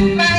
remember.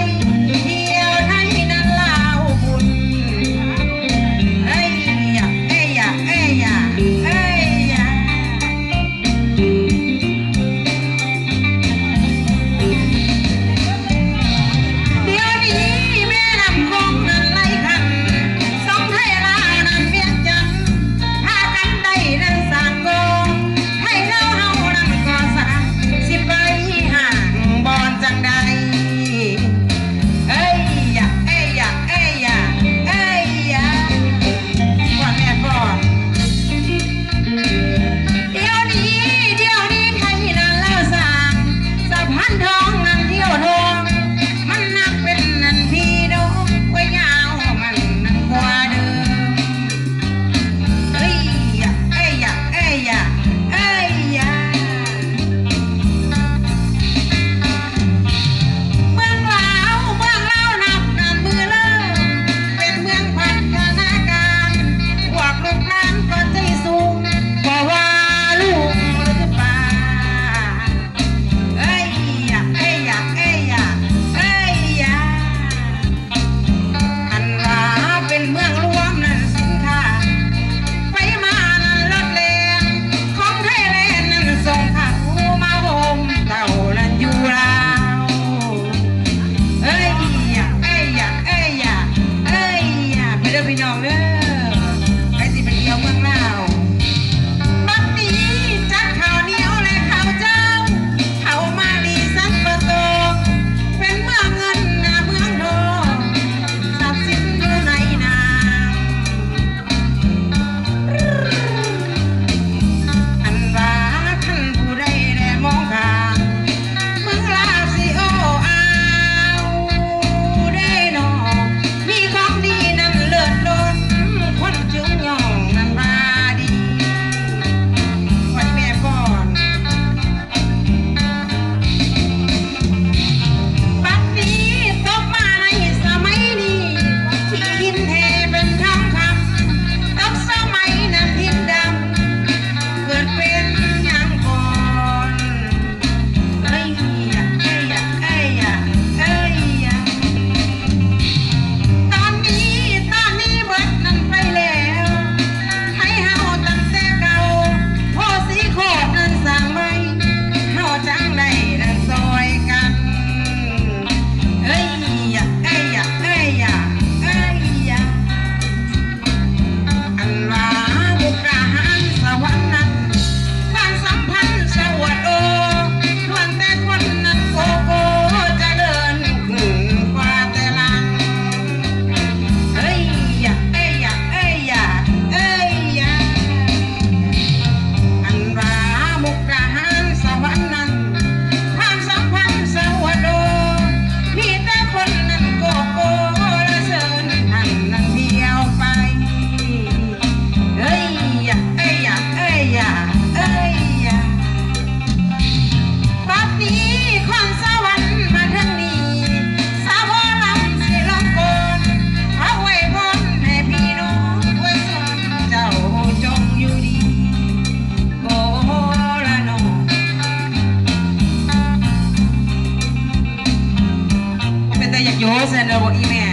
สันเดอร์บอกอีแม่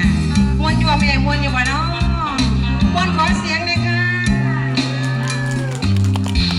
มวนอยู่ว่าแม่มวนอยู่ว่าเนาะมวนขอเสียง